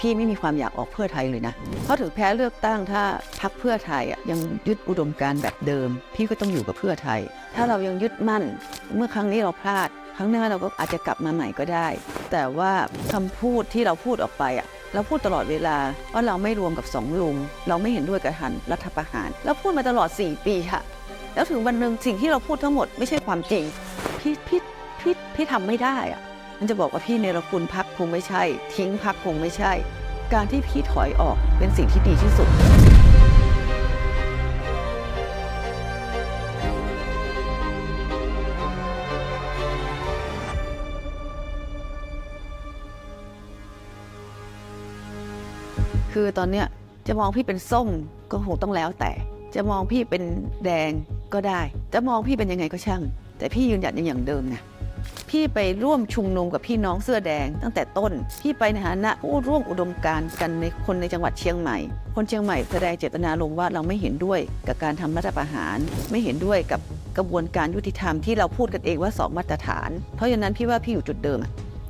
พี่ไม่มีความอยากออกเพื่อไทยเลยนะเพราะถึงแพ้เลือกตั้งถ้าพักเพื่อไทยยังยึดอุดมการแบบเดิม พี่ก็ต้องอยู่กับเพื่อไทย ถ้าเรายังยึดมั่น เมื่อครั้งนี้เราพลาด ครั้งหน้าเราก็อาจจะกลับมาใหม่ก็ได้ แต่ว่าคำพูดที่เราพูดออกไปอะเราพูดตลอดเวลาว่าเราไม่รวมกับสองลุง เราไม่เห็นด้วยกับหันรัฐประหารแล้วพูดมาตลอด 4 ปีค่ะ แล้วถึงวันหนึ่งสิ่งที่เราพูดทั้งหมดไม่ใช่ความจริงพี่พี่พี่พี่ทำไม่ได้อะ มันจะบอกว่าพี่เนรคุณพักคงไม่ใช่ ทิ้งพักคงไม่ใช่ การที่พี่ถอยออกเป็นสิ่งที่ดีที่สุด คือตอนเนี้ยจะมองพี่เป็นส้มก็คงต้องแล้วแต่ จะมองพี่เป็นแดงก็ได้ จะมองพี่เป็นยังไงก็ช่าง แต่พี่ยืนหยัดในอย่างเดิมนะ พี่ไปร่วมชุมนุมกับพี่น้องเสื้อแดง ตั้งแต่ต้น พี่ไปในฐานะผู้ร่วมอุดมการณ์กันในคนในจังหวัดเชียงใหม่ คนเชียงใหม่แสดงเจตนารมณ์ว่าเราไม่เห็นด้วยกับการทำรัฐประหาร ไม่เห็นด้วยกับกระบวนการยุติธรรมที่เราพูดกันเองว่าสองมาตรฐาน เพราะฉะนั้นพี่ว่าพี่อยู่จุดเดิม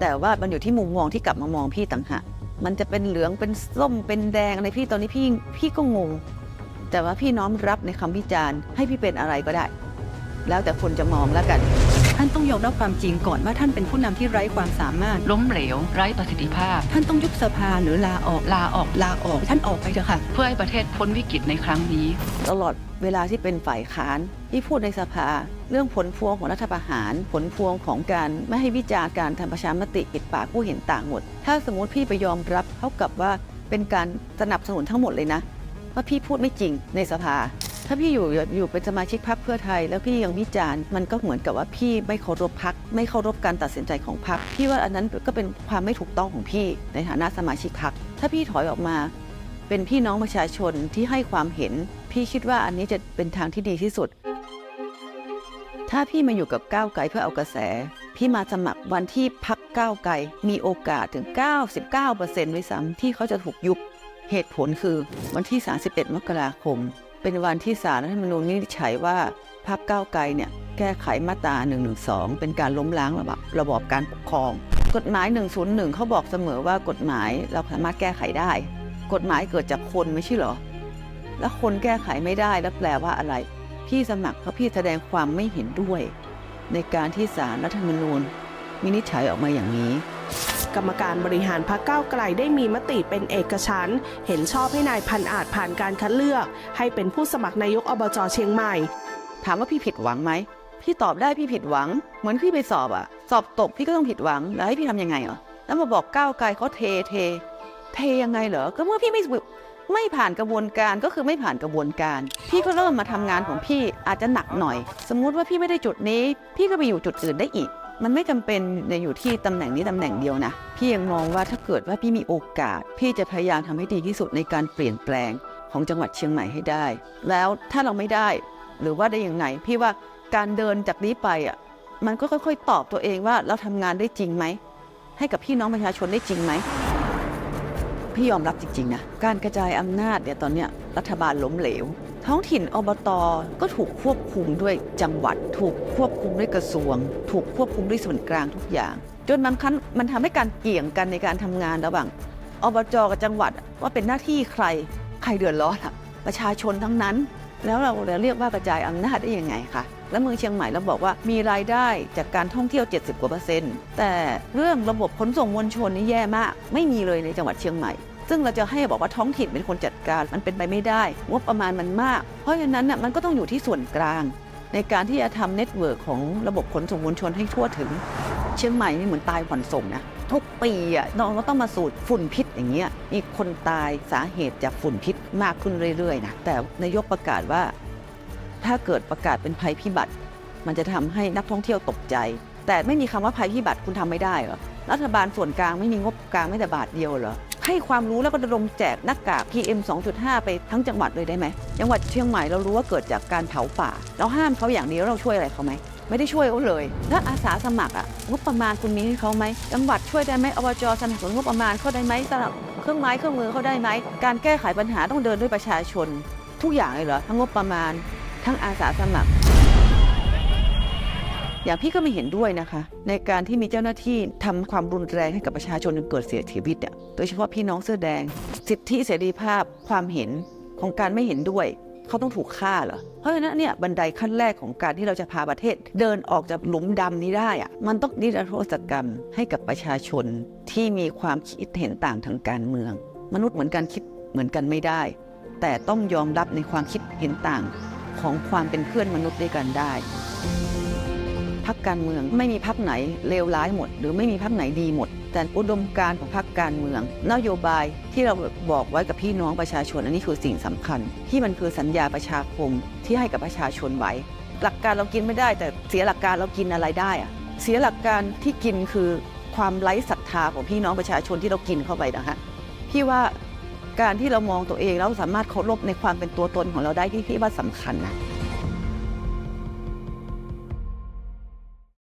แต่ว่ามันอยู่ที่มุมมองที่กลับมามองพี่ต่างหากมันจะเป็นเหลืองเป็นส้มเป็นแดงอะไรพี่ตอนนี้พี่พี่ก็งง แต่ว่าพี่น้อมรับในคำวิจารณ์ให้พี่เป็นอะไรก็ได้ แล้วแต่คนจะมองแล้วกัน ท่านต้องยอมรับความจริงก่อนว่าท่านเป็นผู้นำที่ไร้ความสามารถ ล้มเหลว ไร้ประสิทธิภาพ ท่านต้องยุบสภาหรือลาออกลาออกลาออก ท่านออกไปเถอะค่ะ เพื่อให้ประเทศพ้นวิกฤตในครั้งนี้ ตลอดเวลาที่เป็นฝ่ายค้านที่พูดในสภา เรื่องผลพวงของรัฐประหาร ผลพวงของการไม่ให้วิจารณ์การทำประชามติปิดปากผู้เห็นต่างหมด ถ้าสมมติพี่ไปยอมรับเท่ากับว่าเป็นการสนับสนุนทั้งหมดเลยนะว่าพี่พูดไม่จริงในสภา ถ้าพี่อยู่อยู่เป็นสมาชิกพรรคเพื่อไทย แล้วพี่ยังวิจารณ์มันก็เหมือนกับว่าพี่ไม่เคารพพรรคไม่เคารพการตัดสินใจของพรรคพี่ว่าอันนั้นก็เป็นความไม่ถูกต้องของพี่ในฐานะสมาชิกพรรคถ้าพี่ถอยออกมา เป็นพี่น้องประชาชนที่ให้ความเห็น พี่คิดว่าอันนี้จะเป็นทางที่ดีที่สุด ถ้าพี่มาอยู่กับก้าวไกลเพื่อเอากระแส พี่มาสมัครวันที่พักก้าวไกลมีโอกาสถึง 99%ด้วยซ้ำที่เขาจะถูกยุบเหตุผลคือวันที่ 31 มกราคม เป็นวันที่ศาลรัฐธรรมนูญวินิจฉัยว่าพรรคก้าวไกลเนี่ยแก้ไขมาตรา112เป็นการล้มล้างระบบระบอบการปกครอง กฎหมาย 101 เขาบอกเสมอว่ากฎหมายเราสามารถแก้ไขได้ กฎหมายเกิดจากคนไม่ใช่เหรอ แล้วคนแก้ไขไม่ได้แล้วแปลว่าอะไร พี่สมัครเพราะพี่แสดงความไม่เห็นด้วย ในการที่ศาลรัฐธรรมนูญวินิจฉัยออกมาอย่างนี้ กรรมการบริหารพรรคก้าไกลได้มีมติเป็นเอกฉันท์เห็นชอบให้นายพันอาจผ่านการคัดเลือก ให้เป็นผู้สมัครนายกอบจเชียงใหม่ ถามว่าพี่ผิดหวังไหม พี่ตอบได้พี่ผิดหวัง เหมือนพี่ไปสอบอะสอบตกพี่ก็ต้องผิดหวัง แล้วให้พี่ทำยังไงเหรอ แล้วมาบอกก้าวไกลเขาเทเท เทยังไงเหรอ ก็เมื่อพี่ไม่ไม่ผ่านกระบวนการก็คือไม่ผ่านกระบวนการ พี่ก็เริ่มมาทำงานของพี่อาจจะหนักหน่อย สมมุติว่าพี่ไม่ได้จุดนี้ พี่ก็ไปอยู่จุดอื่นได้อีก มันไม่จำเป็นในอยู่ที่ตำแหน่งนี้ตำแหน่งเดียวนะ พี่ยังมองว่าถ้าเกิดว่าพี่มีโอกาส พี่จะพยายามทำให้ดีที่สุดในการเปลี่ยนแปลงของจังหวัดเชียงใหม่ให้ได้ แล้วถ้าเราไม่ได้ หรือว่าได้ยังไง พี่ว่าการเดินจากนี้ไปอะมันก็ค่อย ๆ ตอบตัวเองว่าเราทำงานได้จริงไหม ให้กับพี่น้องประชาชนได้จริงไหม พี่ยอมรับจริงๆนะการกระจายอำนาจเนี่ยตอนเนี้ยรัฐบาลล้มเหลว ท้องถิ่นอบตก็ถูกควบคุมด้วยจังหวัด ถูกควบคุมด้วยกระทรวง ถูกควบคุมด้วยส่วนกลางทุกอย่าง จนบางครั้งมันทำให้การเกี่ยงกันในการทำงานระหว่างอบจกับจังหวัดว่าเป็นหน้าที่ใครใครเดือดร้อนประชาชนทั้งนั้น แล้วเราจะเรียกว่ากระจายอำนาจได้ยังไงคะแล้วเมืองเชียงใหม่เราบอกว่ามีรายได้จากการท่องเที่ยว 70 กว่าเปอร์เซ็นต์แต่เรื่องระบบขนส่งมวลชนนี่แย่มาก ไม่มีเลยในจังหวัดเชียงใหม่ ซึ่งเราจะให้บอกว่าท้องถิ่นเป็นคนจัดการ มันเป็นไปไม่ได้งบประมาณมันมาก เพราะฉะนั้นน่ะมันก็ต้องอยู่ที่ส่วนกลาง ในการที่จะทำเน็ตเวิร์กของระบบขนส่งมวลชนให้ทั่วถึง เชียงใหม่นี่เหมือนตายผ่อนส่งนะทุกปีอะเราก็ต้องมาสูดฝุ่นพิษอย่างเงี้ยมีคนตายสาเหตุจากฝุ่นพิษมากขึ้นเรื่อยๆนะแต่นายกประกาศว่า ถ้าเกิดประกาศเป็นภัยพิบัติ มันจะทำให้นักท่องเที่ยวตกใจ แต่ไม่มีคำว่าภัยพิบัติคุณทำไม่ได้เหรอรัฐบาลส่วนกลางไม่มีงบกลางไม่แต่บาทเดียวเหรอ ให้ความรู้แล้วก็ระดมแจกหน้ากาก PM 2.5 ไปทั้งจังหวัดเลยได้ไหมจังหวัดเชียงใหม่เรารู้ว่าเกิดจากการเผาป่า เราห้ามเขาอย่างเดียวเราช่วยอะไรเขาไหมไม่ได้ช่วยเขาเลย แล้วอาสาสมัครอะงบประมาณคุณมีให้เขาไหมจังหวัดช่วยได้ไหมอบจสนับสนุนงบประมาณเขาได้ไหมสนับเครื่องไม้เครื่องมือเขาได้ไหมการแก้ไขปัญหาต้องเดินด้วยประชาชน ทุกอย่างเลยเหรอทั้งงบประมาณ ทั้งอาสาสมัคร อย่างพี่ก็ไม่เห็นด้วยนะคะ ในการที่มีเจ้าหน้าที่ทำความรุนแรงให้กับประชาชนจนเกิดเสียชีวิตอะโดยเฉพาะพี่น้องเสื้อแดง สิทธิเสรีภาพความเห็นของการไม่เห็นด้วยเขาต้องถูกฆ่าเหรอ เพราะฉะนั้นเนี่ยบันไดขั้นแรกของการที่เราจะพาประเทศ เดินออกจากหลุมดำนี้ได้อะมันต้องนิรโทษกรรมให้กับประชาชนที่มีความคิดเห็นต่างทางการเมือง มนุษย์เหมือนกันคิดเหมือนกันไม่ได้ แต่ต้องยอมรับในความคิดเห็นต่างของความเป็นเพื่อนมนุษย์ด้วยกันได้ พักการเมือง ไม่มีพักไหนเลวร้ายหมด หรือไม่มีพักไหนดีหมด แต่อุดมการของพรรคการเมือง นโยบายที่เราบอกไว้กับพี่น้องประชาชนอันนี้คือสิ่งสำคัญ ที่มันคือสัญญาประชาคมที่ให้กับประชาชนไว้ หลักการเรากินไม่ได้ แต่เสียหลักการเรากินอะไรได้อะเสียหลักการที่กินคือความไร้ศรัทธาของพี่น้องประชาชนที่เรากินเข้าไปนะคะพี่ว่าการที่เรามองตัวเองแล้วสามารถเคารพในความเป็นตัวตนของเราได้ที่พี่ว่าสำคัญนะ